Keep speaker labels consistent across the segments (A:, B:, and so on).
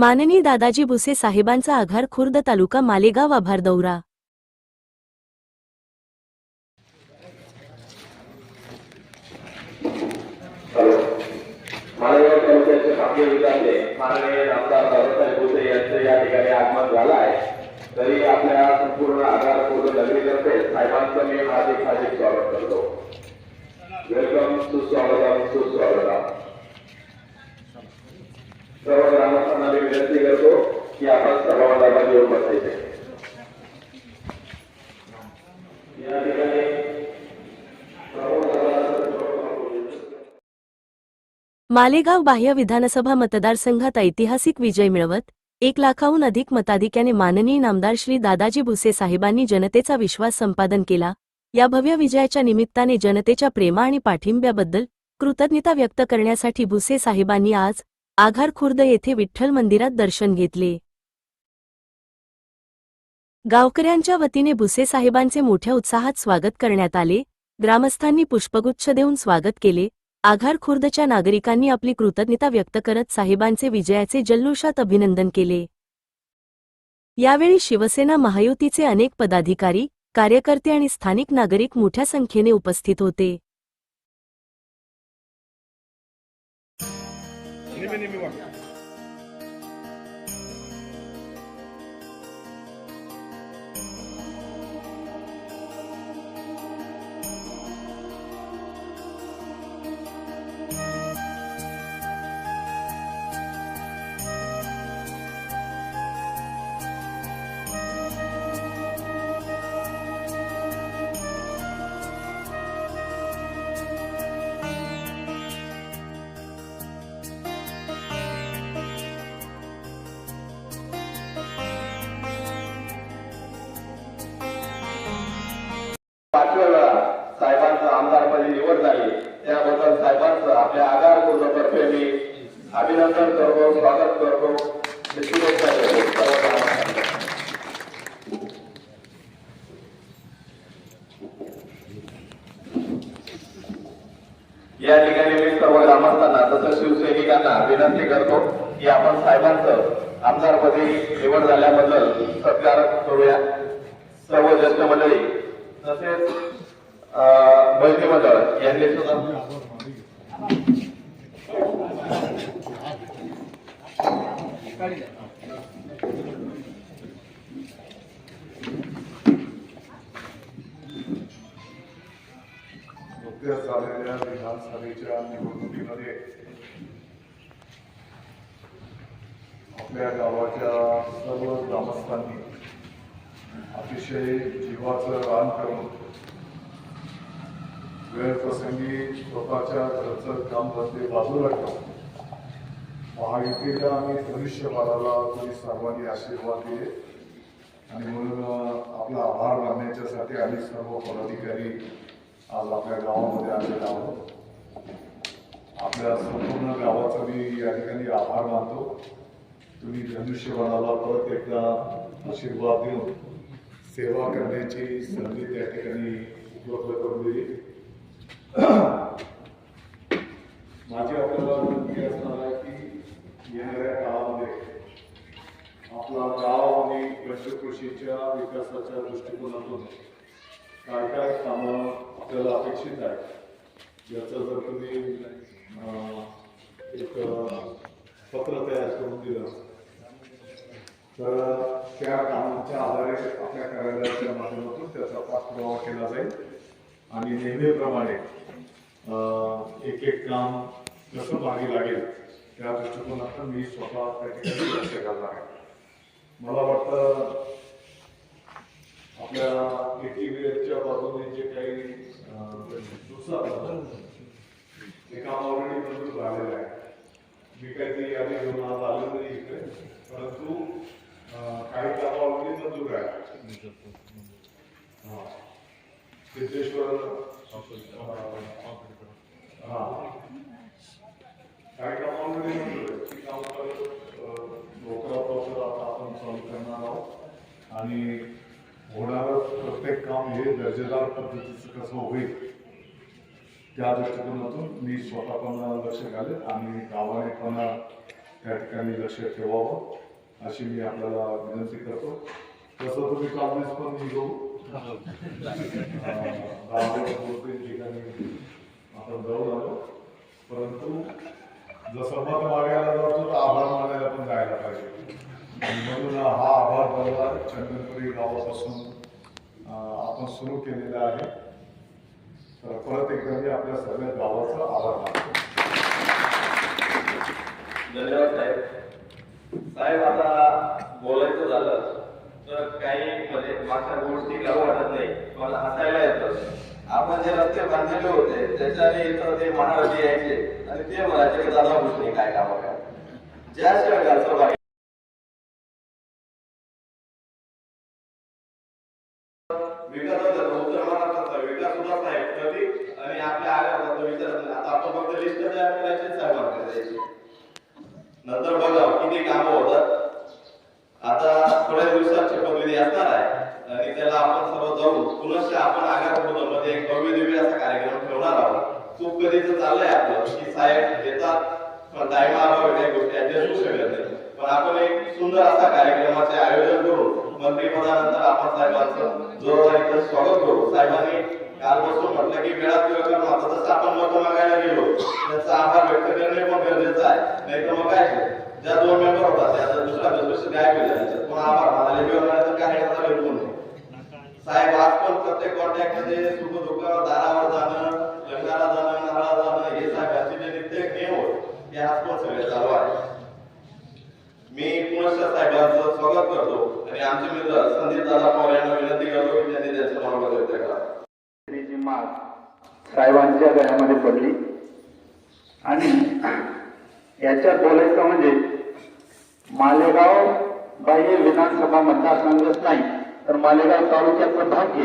A: माननीय दादाजी भुसे साहेबांचा आघार खुर्द तालुका मालेगाव आभार दौरा.
B: तरी आपल्या संपूर्ण आधार पूर्ण नगरीतर्फे साहेबांचं मी हार्दिक हार्दिक स्वागत करतो. वेलकम सुस्वागतम सुस्वागतम. सर्व ग्रामस्थांना मी विनंती करतो की आपण सभामंडपात येऊन बसायचे या ठिकाणी
A: मालेगाव बाह्य विधानसभा मतदारसंघात ऐतिहासिक विजय मिळवत एक लाखाहून अधिक मताधिक्याने माननीय नामदार श्री दादाजी भुसे साहेबांनी जनतेचा विश्वास संपादन केला. या भव्य विजयाच्या निमित्ताने जनतेच्या प्रेमा आणि पाठिंब्याबद्दल कृतज्ञता व्यक्त करण्यासाठी भुसे साहेबांनी आज आघार खुर्द येथे विठ्ठल मंदिरात दर्शन घेतले. गावकऱ्यांच्या वतीने भुसे साहेबांचे मोठ्या उत्साहात स्वागत करण्यात आले. ग्रामस्थांनी पुष्पगुच्छ देऊन स्वागत केले. आघार खुर्दच्या नागरिकांनी आपली कृतज्ञता व्यक्त करत साहेबांचे विजयाचे जल्लोषात अभिनंदन केले. यावेळी शिवसेना महायुतीचे अनेक पदाधिकारी कार्यकर्ते आणि स्थानिक नागरिक मोठ्या संख्येने उपस्थित होते.
B: 一会 अभिनंदन करतो स्वागत करतो. या ठिकाणी मी सर्व ग्रामस्थांना तसंच शिवसैनिकांना विनंती करतो की आपण साहेबांचं आमदारपदी निवड झाल्याबद्दल सत्कार करूया. सर्व ज्येष्ठ मंडळी तसेच अं, मंडळ यांनी सुद्धा
C: नुकत्याच झालेल्या विधानसभेच्या निवडणुकीमध्ये आपल्या गावाच्या सर्व ग्रामस्थांनी अतिशय जीवाचं रान करून वेळप्रसंगी स्वतःच्या घरचं काम धंदे बाजूला ठेवून महायुतीला आणि धनुष्यबाणाला तुम्ही सर्वांनी आशीर्वाद दिले. आणि म्हणून आपला आभार मानण्याच्यासाठी आम्ही सर्व पदाधिकारी आज आपल्या गावामध्ये आलेलो आहोत. आपल्या संपूर्ण गावाचा मी या ठिकाणी आभार मानतो. तुम्ही धनुष्यबाणाला परत एकदा आशीर्वाद देऊन सेवा करण्याची संधी त्या ठिकाणी उपलब्ध करून दिली माझी आपल्याला विनंती असणार आहे की येणाऱ्या काळामध्ये आपला गाव आणि कृषीच्या विकासाच्या दृष्टिकोनातून काय काय कामं आपल्याला अपेक्षित आहेत? याचं जर तुम्ही एक पत्र तयार करून दिलं तर त्या कामांच्या आधारे आपल्या कार्यालयाच्या माध्यमातून त्याचा पाठपुरावा केला जाईल. आणि नेहमीप्रमाणे एक एक काम कसं मागे लागेल त्या दृष्टिकोनातून मी स्वतः त्या ठिकाणी लक्ष घालणार आहे. मला वाटतं आपल्या एटीव्हीच्या बाजूने जे काही दुसरा ते काम ऑलरेडी मंजूर झालेलं आहे. मी काही ती यादी घेऊन आज आलो नाही इकडे परंतु काही काम ऑलरेडी मंजूर आहे. हा. सिद्धेश्वर अं, हा काही काम ऑलरेडी मंजूर आहे ती काम लवकरात लवकर आता आपण चालू करणार आहोत आणि होणारं प्रत्येक काम हे दर्जेदार पद्धतीचं कसं होईल त्या दृष्टिकोनातून मी स्वतः पण लक्ष घाले आणि गावाने पण त्या ठिकाणी लक्ष ठेवावं अशी मी आपल्याला विनंती करतो. तसं तुम्ही काँग्रेस पण निघू ठिकाणी आपण जाऊन आलो परंतु जसं मत मागायला जातो तर आभार मानायला पण जायला पाहिजे. म्हणून हा आभार दरबार चंदनपुरी गावापासून आपण सुरू केलेला आहे. तर परत एकदा मी आपल्या सगळ्या गावाचा आभार मानतो.
B: धन्यवाद साहेब. साहेब आता बोलायचं झालं तर काही म्हणजे माझ्या गोष्टी करू वाटत नाही पण हसायला येतं. आपण जे रस्ते बांधलेले होते त्याच्याने इथं ते महाराजी यायचे आणि ते म्हणायचे की दादा गोष्टी काय कामा काय ज्याशिवाय घरचं बाकी विकास होता तो उत्तर महाराष्ट्राचा विकास सुद्धा साहेब कधी आणि आपल्या आल्या होता तो विचारत नाही आता आपण फक्त लिस्ट तयार करायची साहेबांकडे द्यायची नंतर बघा किती कामं होतात आता थोड्या दिवसात शपथविधी असणार आहे आणि त्याला आपण सर्व आपण आगारमध्ये एक भव्य दिव्य असा कार्यक्रम ठेवणार आहोत. खूप कधीच चाललंय आपलं. की साहेब येतात पण टाइम अभावी काही गोष्टी ऍडजस्ट होऊ शकत नाही. पण आपण एक सुंदर असा कार्यक्रमाचे आयोजन करून मंत्रिपदानंतर आपण साहेबांचं जोरदार इथं स्वागत करू. साहेबांनी कालपासून म्हटलं की वेळात वेळ करून आता जसं आपण मत मागायला गेलो त्याचा आभार व्यक्त करणे पण गरजेचं आहे. नाही तर मग काय ज्या दोन मेंबर होता त्याचा दुसरा दुसरी काय केलं पण आभार? मानायला किंवा म्हणायचं काही आता बिलकुल नाही साहेब आज पण प्रत्येक कॉन्टॅक्टमध्ये सुख दुःख दारावर जाणं लग्नाला जाणं नारळाला जाणं हे साहेबांचे जे नित्य नियम होते ते आज पण सगळे चालू आहे. मी पुनश्च साहेबांचं स्वागत करतो आणि आमचे मित्र संदीप दादा पवार यांना विनंती करतो की त्यांनी त्यांचं मनोगत व्यक्त करा.
D: स्त्रीची माग साहेबांच्या गळ्यामध्ये पडली. आणि याच्यात बोलायचं म्हणजे मालेगाव बाह्य विधानसभा मतदारसंघच नाही. तर मालेगाव तालुक्याचं भाग्य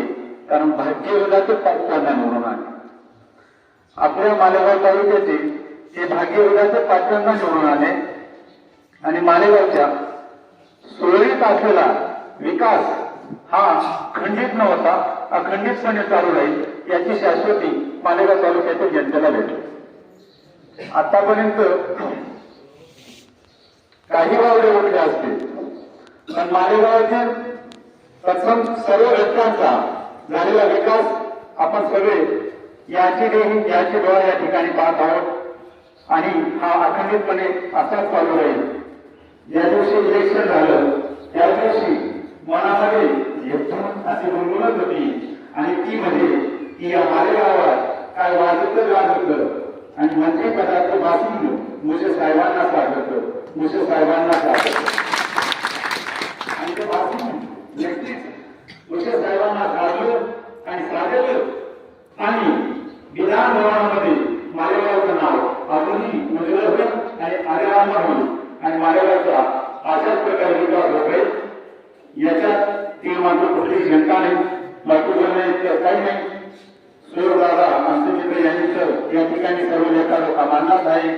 D: कारण भाग्य विधाचे पाचव्यांदा निवडून आले आपल्या मालेगाव तालुक्याचे हे भाग्य विधाचे पाचव्यांना निवडून आले आणि मालेगावच्या सुरळीत असलेला विकास हा खंडित नव्हता अखंडितपणे चालू राहील याची शाश्वती मालेगाव तालुक्यातील जनतेला भेटली. आतापर्यंत काही वावडे उठले असतील पण मालेगावातील प्रथम सर्व घटकांचा झालेला विकास आपण सगळे याची देही याची डोळा या ठिकाणी पाहत आहोत. आणि हा अखंडितपणे असाच चालू राहील. ज्या दिवशी इलेक्शन झालं. त्या दिवशी मनामध्ये एकदम अशी गुणगुणत होती. आणि ती म्हणजे की या मालेगावात काय वाजतं गाजतं आणि मंत्रिपदाचं वाचून मुझे म्हणजे साहेबांना स्वागत मुझे म्हणजे साहेबांना स्वागत व्यक्तीच नक्कीच साहेबांना साधलं आणि साधलं आणि विधानभवनामध्ये मालेगावचं नाव अजूनही मुजलं आणि आरेरामर होईल आणि मालेगावचा अशाच प्रकारे विकास होतोय याच्यात ती मात्र कुठलीही शंका नाही बाकी काही नाही. सूर्यदादा आमचे मित्र यांनी तर या ठिकाणी सर्व लेखा मानणार आहे.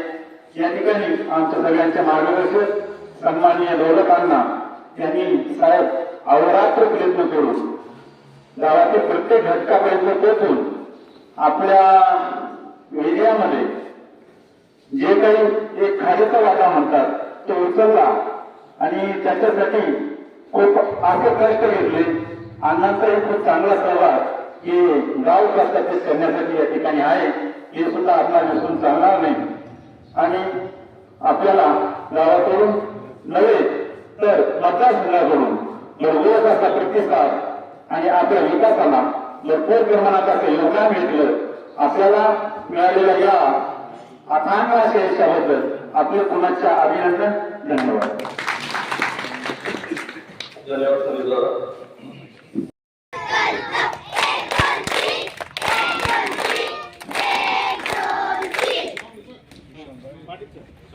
D: या ठिकाणी आमच्या सगळ्यांचे मार्गदर्शक सन्माननीय दौलतांना त्यांनी साहेब अवरात्र प्रयत्न करून गावातील प्रत्येक घटकापर्यंत पोहोचून आपल्या एरियामध्ये जे काही एक खारीचा वाटा म्हणतात तो उचलला आणि त्याच्यासाठी खूप असे कष्ट घेतले. अण्णांचाही खूप चांगला सहभाग की गाव प्रस्थापित करण्यासाठी या ठिकाणी आहे. हे सुद्धा आपला विसरून चालणार नाही. आणि आपल्याला गावाकडून नव्हे तर मतदारसंघाकडून भरघोस असा प्रतिसाद आणि आपल्या विकासाला भरपूर प्रमाणात असं योगदान मिळलं आपल्याला मिळालेल्या या अथांग अशा यशाबद्दल आपले पुन्हा अभिनंदन धन्यवाद.
B: धन्यवाद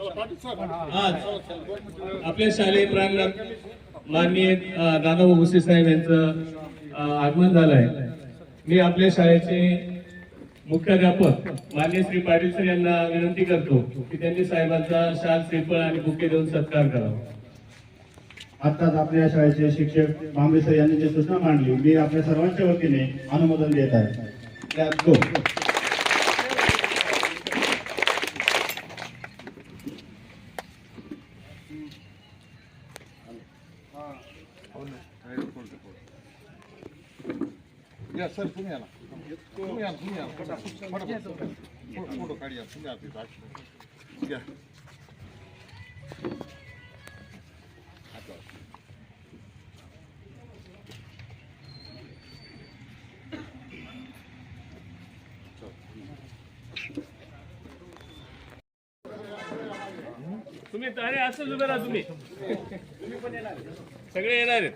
E: आज आपल्या शालेय प्रांगणात माननीय दादा दादाभाऊ भुसे साहेब यांचं आगमन आगमन झालंय. मी आपल्या शाळेचे मुख्याध्यापक मान्य श्री पाटील सर यांना विनंती करतो की त्यांनी साहेबांचा शाल श्रीफळ आणि बुके देऊन सत्कार करावा.
F: आत्ताच आपल्या शाळेचे शिक्षक बांबे सर यांनी जी सूचना मांडली मी आपल्या सर्वांच्या वतीने अनुमोदन देत आहे. त्यात तो
G: या सर तुम्ही आला तुम्ही आला तुम्ही आला तुम्ही
E: अरे असंच उभे राहा तुम्ही. सगळे येणार आहेत.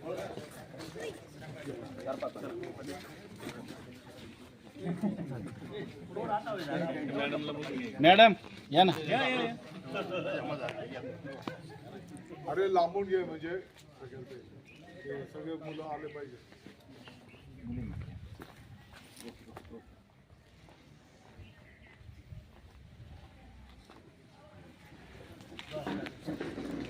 F: मॅडम या ना.
C: अरे लांबून घे म्हणजे. सगळे मुलं आले पाहिजे. Thank you.